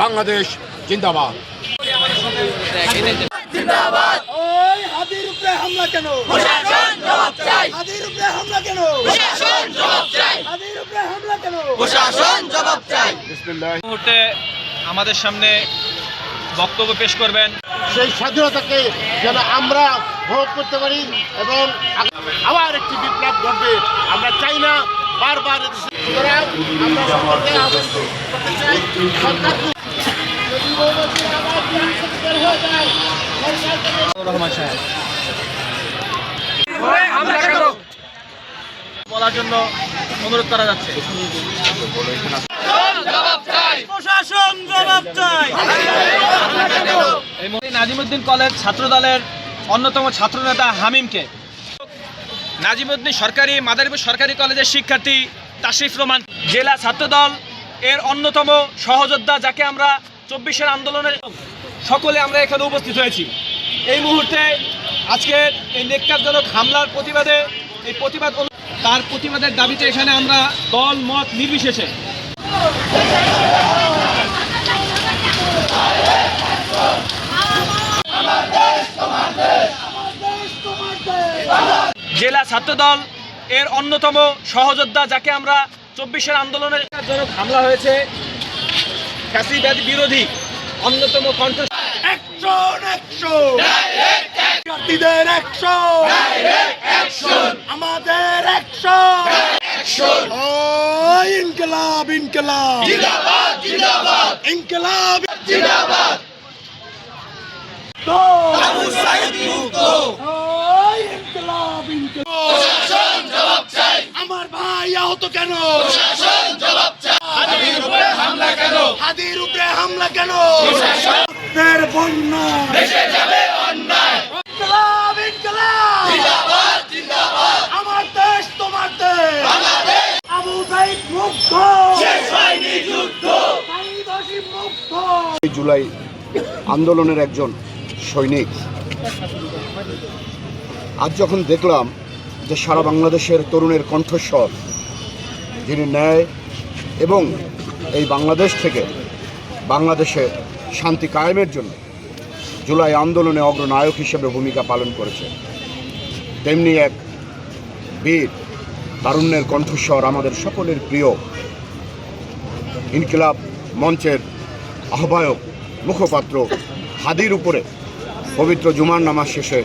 বাংলাদেশ জিন্দাবাদ। ওই হাদির উপরে হামলা কেন? প্রশাসন জবাব চাই। হাদির উপরে হামলা কেন? প্রশাসন জবাব চাই। হাদির উপরে হামলা কেন? প্রশাসন জবাব চাই। মুহূর্তে আমাদের সামনে বক্তব্য পেশ করবেন। সেই স্বাধীনতাকে যেন আমরা ভোগ করতে পারি এবং আবার একটি বিপ্লব ঘটবে আমরা চাই না বারবার আমরা সরকারকে বলার জন্য অনুরোধ করা যাচ্ছে নাজিমুদ্দিন কলেজ ছাত্রদলের অন্যতম ছাত্রনেতা হামিমকে। নাজিমুদ্দিন সরকারি, মাদারীপুর সরকারি কলেজের শিক্ষার্থী তাশরিফ রহমান জেলা ছাত্রদল এর অন্যতম সহযোদ্ধা যাকে আমরা চব্বিশের আন্দোলনের সকলে আমরা এখানে উপস্থিত হয়েছি। এই মুহূর্তে আজকের এই নেককারজনক হামলার প্রতিবাদে, এই প্রতিবাদ তার প্রতিবাদের দাবিতে এখানে আমরা দল, মত নির্বিশেষে জেলা ছাত্রদল এর অন্যতম সহযোদ্ধা যাকে আমরা চব্বিশের আন্দোলনের জনক হামলা হয়েছে ফ্যাসিবাদ বিরোধী অন্যতম কণ্ঠ আমাদের ইনকলাব ইনকলাব! জিন্দাবাদ জিন্দাবাদ ইনকলাব! জিন্দাবাদ আবু সাইদ মুক্ত। ওই ইনকলাব ইনকলাব! প্রশাসন জবাব চাই। আমার ভাই আহত কেন? জবাব চাই। হামলা কেন হাদির উপরে হামলা কেন রক্তের বন্যা দেশে যাবে অন্যায় ইনকলাব ইনকলাব জিন্দাবাদ জিন্দাবাদ আমার দেশ তোমার দেশ বাংলাদেশ আবু সাইদ মুক্ত শেষ হয়নি যুদ্ধ সাইদ হাসিম মুক্ত এই জুলাই আন্দোলনের একজন সৈনিক। আজ যখন দেখলাম যে সারা বাংলাদেশের তরুণের কণ্ঠস্বর, যিনি ন্যায় এবং এই বাংলাদেশ থেকে বাংলাদেশে শান্তি কায়েমের জন্য জুলাই আন্দোলনে অগ্রনায়ক হিসেবে ভূমিকা পালন করেছে, তেমনি এক বীর তারুণ্যের কণ্ঠস্বর আমাদের সকলের প্রিয় ইনকিলাব মঞ্চের আহ্বায়ক মুখপাত্র হাদির উপরে পবিত্র জুমার নামাজ শেষে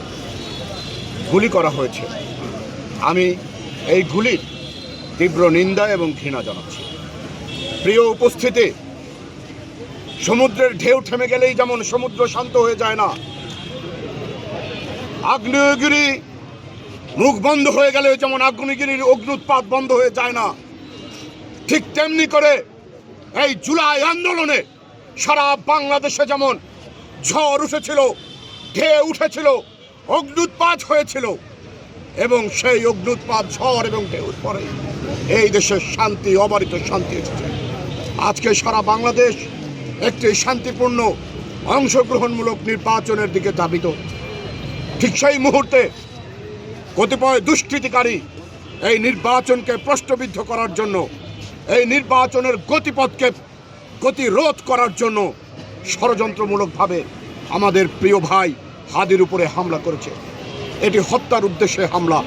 গুলি করা হয়েছে। আমি এই গুলির তীব্র নিন্দা এবং ঘৃণা জানাচ্ছি। প্রিয় উপস্থিতি, সমুদ্রের ঢেউ থেমে গেলেই যেমন সমুদ্র শান্ত হয়ে যায় না, আগ্নেয়গিরি মুখ বন্ধ হয়ে গেলে যেমন আগ্নেয়গিরির অগ্নুৎপাত বন্ধ হয়ে যায় না, ঠিক তেমনি করে এই জুলাই আন্দোলনে সারা বাংলাদেশে যেমন ঝড় উঠেছিল, ঢেউ উঠেছিল অগ্নুৎপাত হয়েছিল, এবং সেই অগ্নুৎপাত ঝড় এবং ঢেউর পরে এই দেশের শান্তি, অবারিত শান্তি এসেছে। আজকে সারা বাংলাদেশ একটি শান্তিপূর্ণ, অংশগ্রহণমূলক নির্বাচনের দিকে ধাবিত। ঠিক সেই মুহূর্তে কতিপয় দুষ্কৃতিকারী এই নির্বাচনকে প্রশ্নবিদ্ধ করার জন্য, এই নির্বাচনের গতিপথকে গতিরোধ করার জন্য ষড়যন্ত্রমূলকভাবে আমাদের প্রিয় ভাই হাদির উপরে হামলা করেছে। এটি হত্যার উদ্দেশ্যে হামলা।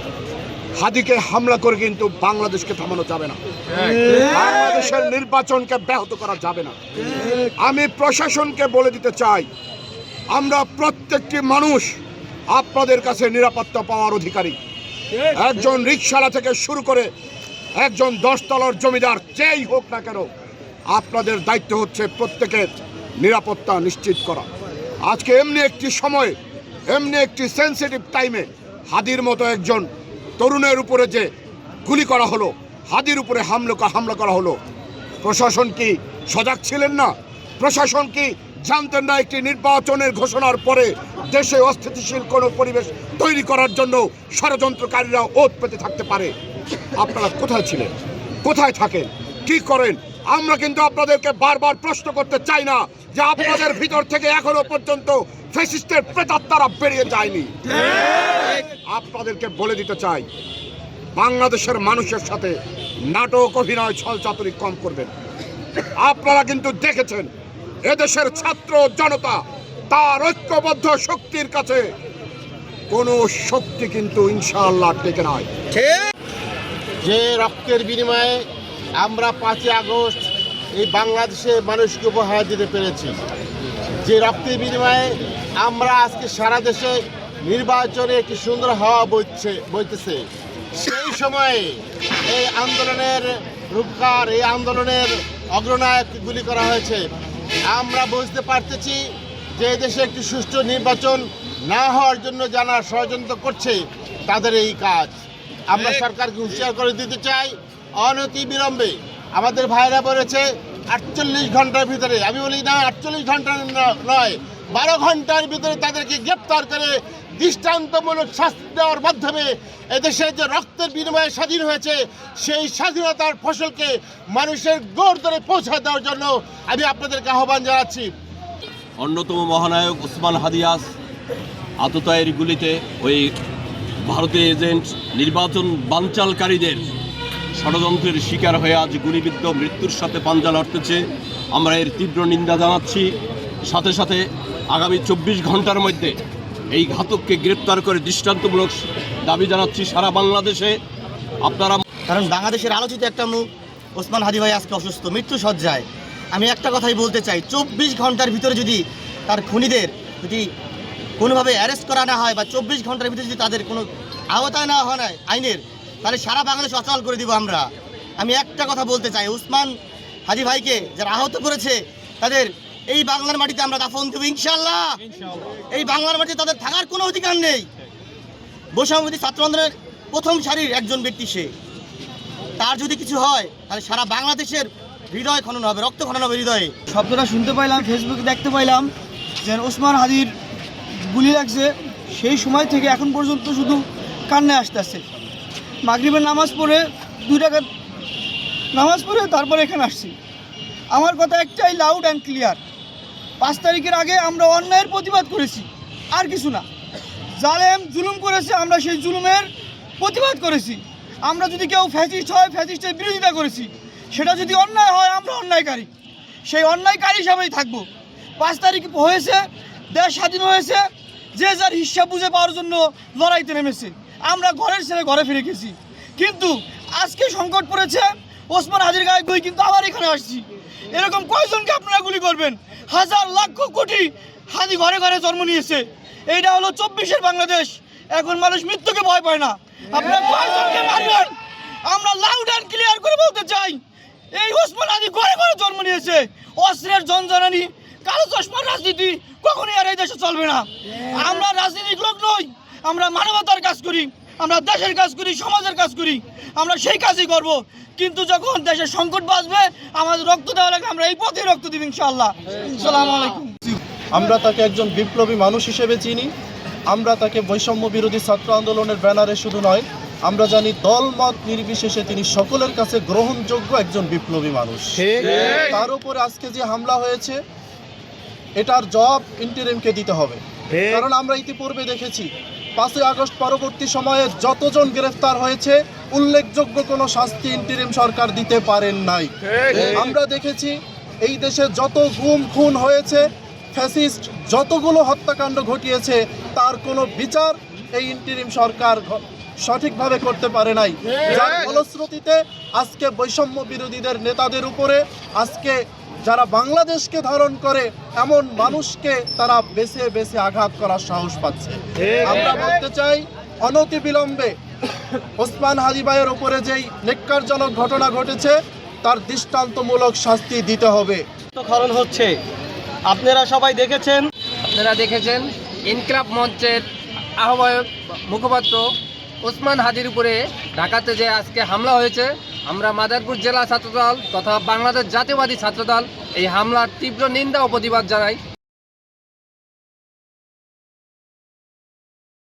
হাদিকে হামলা করে কিন্তু বাংলাদেশকে থামানো যাবে না। বাংলাদেশের নির্বাচনকে ব্যাহত করা যাবে না। আমি প্রশাসনকে বলে দিতে চাই, আমরা প্রত্যেকটি মানুষ আপনাদের কাছে নিরাপত্তা পাওয়ার অধিকারী। একজন রিক্সালা থেকে শুরু করে একজন দশতলার জমিদার যেই হোক না কেন আপনাদের দায়িত্ব হচ্ছে প্রত্যেকের নিরাপত্তা নিশ্চিত করা। আজকে এমনি একটি সময়, এমনি একটি সেন্সিটিভ টাইমে হাদির মতো একজন তরুণের উপরে যে গুলি করা হলো, হাদির উপরে হামলা হামলা করা হলো, প্রশাসন কি সজাগ ছিলেন না? প্রশাসন কি জানতেন না একটি নির্বাচনের ঘোষণার পরে দেশে অস্থিতিশীল কোনো পরিবেশ তৈরি করার জন্য ষড়যন্ত্রকারীরা ওত পেতে থাকতে পারে? আপনারা কোথায় ছিলেন? কোথায় থাকেন? কি করেন? আমরা কিন্তু আপনাদেরকে বারবার প্রশ্ন করতে চাই না যে আপনাদের ভিতর থেকে এখনও পর্যন্ত ফেসিস্টের প্রেতাত্মারা বেরিয়ে যায়নি। আপনাদেরকে বলে দিতে চাই, বাংলাদেশের মানুষের সাথে নাটক, অভিনয় ছল চাতুরি কম করবেন। আপনারা কিন্তু দেখেছেন, এদেশের ছাত্র জনতা তার ঐক্যবদ্ধ শক্তির কাছে কোনো শক্তি কিন্তু ইনশাআল্লাহ টেকে নয় যে রক্তের বিনিময়ে আমরা পাঁচই আগস্ট এই বাংলাদেশে মানুষকে উপহার দিতে পেরেছি। যে রক্তের বিনিময়ে আমরা আজকে সারা দেশে নির্বাচনে একটি সুন্দর হাওয়া বইছে বইতেছে। সেই সময়ে এই আন্দোলনের রূপকার এই আন্দোলনের অগ্রনায়ক গুলি করা হয়েছে। আমরা বুঝতে পারতেছি যে দেশে একটি সুষ্ঠু নির্বাচন না হওয়ার জন্য যারা ষড়যন্ত্র করছে তাদের এই কাজ। আমরা সরকারকে হুঁশিয়ার করে দিতে চাই অনতি বিলম্বে। আমাদের ভাইরা বলেছে, আটচল্লিশ ঘণ্টার ভিতরে। আমি বলি, না, আটচল্লিশ ঘণ্টা নয়, বারো ঘণ্টার ভিতরে তাদেরকে গ্রেপ্তার করে দৃষ্টান্তমূলক শাস্তি দেওয়ার মাধ্যমে এদেশে যে রক্তের বিনিময়ে স্বাধীন হয়েছে, সেই স্বাধীনতার ফসলকে মানুষের গোড় ধরে পৌঁছে দেওয়ার জন্য আমি আপনাদেরকে আহ্বান জানাচ্ছি। অন্যতম মহানায়ক ওসমান হাদিয়াস আততায়ের গুলিতে ওই ভারতীয় এজেন্ট নির্বাচন বানচালকারীদের ষড়যন্ত্রের শিকার হয়ে আজ গুলিবিদ্ধ মৃত্যুর সাথে পাঞ্জা লড়তেছে। আমরা এর তীব্র নিন্দা জানাচ্ছি। সাথে সাথে আগামী চব্বিশ ঘণ্টার মধ্যে এই ঘাতককে গ্রেপ্তার করে দৃষ্টান্তমূলক দাবি জানাচ্ছি সারা বাংলাদেশে। আপনারা কারণ বাংলাদেশের আলোচিত একটা মুখ, ওসমান হাদি ভাই আজকে অসুস্থ, মৃত্যু সজ্জায় আমি একটা কথাই বলতে চাই, চব্বিশ ঘণ্টার ভিতরে যদি তার খুনিদের যদি কোনোভাবে অ্যারেস্ট করা না হয় বা চব্বিশ ঘণ্টার ভিতরে যদি তাদের কোনো আওতায় না হয় আইনের তাহলে সারা বাংলাদেশ অচল করে দিব আমরা। আমি একটা কথা বলতে চাই উসমান হাজি ভাইকে যারা আহত করেছে তাদের এই বাংলার মাটিতে আমরা দাফন দেবো ইনশাল্লাহ এই বাংলার মাটিতে তাদের থাকার কোনো অধিকার নেই। বৈষম্যবিধি ছাত্র আন্দোলনের প্রথম সারির একজন ব্যক্তি সে। তার যদি কিছু হয় তাহলে সারা বাংলাদেশের হৃদয় খনন হবে রক্ত খনন হবে হৃদয়ে। শব্দটা শুনতে পাইলাম ফেসবুকে দেখতে পাইলাম যে ওসমান হাদির গুলি লাগছে। সেই সময় থেকে এখন পর্যন্ত শুধু কান্নায় আসতেছে। মাগরিবের নামাজ পড়ে দুই টাকা নামাজ পড়ে তারপরে এখানে আসছি। আমার কথা একটাই লাউড অ্যান্ড ক্লিয়ার পাঁচ তারিখের আগে আমরা অন্যায়ের প্রতিবাদ করেছি, আর কিছু না। জালেম জুলুম করেছে, আমরা সেই জুলুমের প্রতিবাদ করেছি। আমরা যদি কেউ ফ্যাসিস্ট হয় ফ্যাসিস্টের বিরোধিতা করেছি, সেটা যদি অন্যায় হয়, আমরা অন্যায়কারী। সেই অন্যায়কারী হিসাবেই থাকব। পাঁচ তারিখ হয়েছে, দেশ স্বাধীন হয়েছে, যে যার হিসাব বুঝে পাওয়ার জন্য লড়াইতে নেমেছে। আমরা ঘরের ছেড়ে ঘরে ফিরে গেছি। কিন্তু আজকে সংকট পড়েছে, ওসমান হাজির গায়ে গুই কিন্তু আবার এখানে আসছি। এরকম কয়জনকে আপনারা গুলি করবেন? হাজার লক্ষ কোটি হাজি ঘরে ঘরে জন্ম নিয়েছে। এইটা হলো চব্বিশের বাংলাদেশ। এখন মানুষ মৃত্যুকে ভয় পায় না। আপনারা কয়জনকে মারবেন? আমরা লাউড অ্যান্ড ক্লিয়ার করে বলতে চাই, এই ওসমান আদি ঘরে ঘরে জন্ম নিয়েছে। অস্ত্রের জনজনানি কালো চশমার রাজনীতি কখনই আর এই দেশে চলবে না। আমরা রাজনীতিক লোক নই আমরা মানবতার কাজ করি আমরা দেশের কাজ করি সমাজের কাজ করি আমরা সেই কাজই করব। কিন্তু যখন দেশের সংকট বাঁচবে আমাদের রক্ত দেওয়া লাগে আমরা এই পথে রক্ত দিব ইনশাআল্লাহ। আসসালামু আলাইকুম। আমরা তাকে একজন বিপ্লবী মানুষ হিসেবে চিনি। আমরা তাকে বৈষম্য বিরোধী ছাত্র আন্দোলনের ব্যানারে শুধু নয় আমরা জানি দল মত নির্বিশেষে তিনি সকলের কাছে গ্রহণযোগ্য একজন বিপ্লবী মানুষ। তার উপরে আজকে যে হামলা হয়েছে এটার জবাব ইন্টারিমকে দিতে হবে। কারণ আমরা ইতিপূর্বে দেখেছি পাঁচই আগস্ট পরবর্তী সময়ে যতজন গ্রেফতার হয়েছে উল্লেখযোগ্য কোনো শাস্তি ইন্টিরিম সরকার দিতে পারেন নাই। আমরা দেখেছি এই দেশে যত গুম খুন হয়েছে ফ্যাসিস্ট যতগুলো হত্যাকাণ্ড ঘটিয়েছে তার কোনো বিচার এই ইন্টিরিম সরকার সঠিকভাবে করতে পারে নাই। যার ফলশ্রুতিতে আজকে বৈষম্য বিরোধীদের নেতাদের উপরে আজকে যারা বাংলাদেশকে ধারণ করে এমন মানুষকে তারা বেছে বেছে আঘাত করার সাহস পাচ্ছে। আমরা বলতে চাই অনতি বিলম্বে ওসমান হাদিবাইয়ের উপরে যেই নেককারজনক ঘটনা ঘটেছে তার দৃষ্টান্তমূলক শাস্তি দিতে হবে। খরণ হচ্ছে আপনারা সবাই দেখেছেন? আপনারা দেখেছেন ইনকলাব মঞ্চের আহ্বায়ক মুখপাত্র ওসমান হাজির উপরে ঢাকাতে যে আজকে হামলা হয়েছে, আমরা মাদারপুর জেলা ছাত্রদল তথা বাংলাদেশ জাতীয়বাদী ছাত্রদল এই হামলার তীব্র নিন্দা ও প্রতিবাদ জানাই।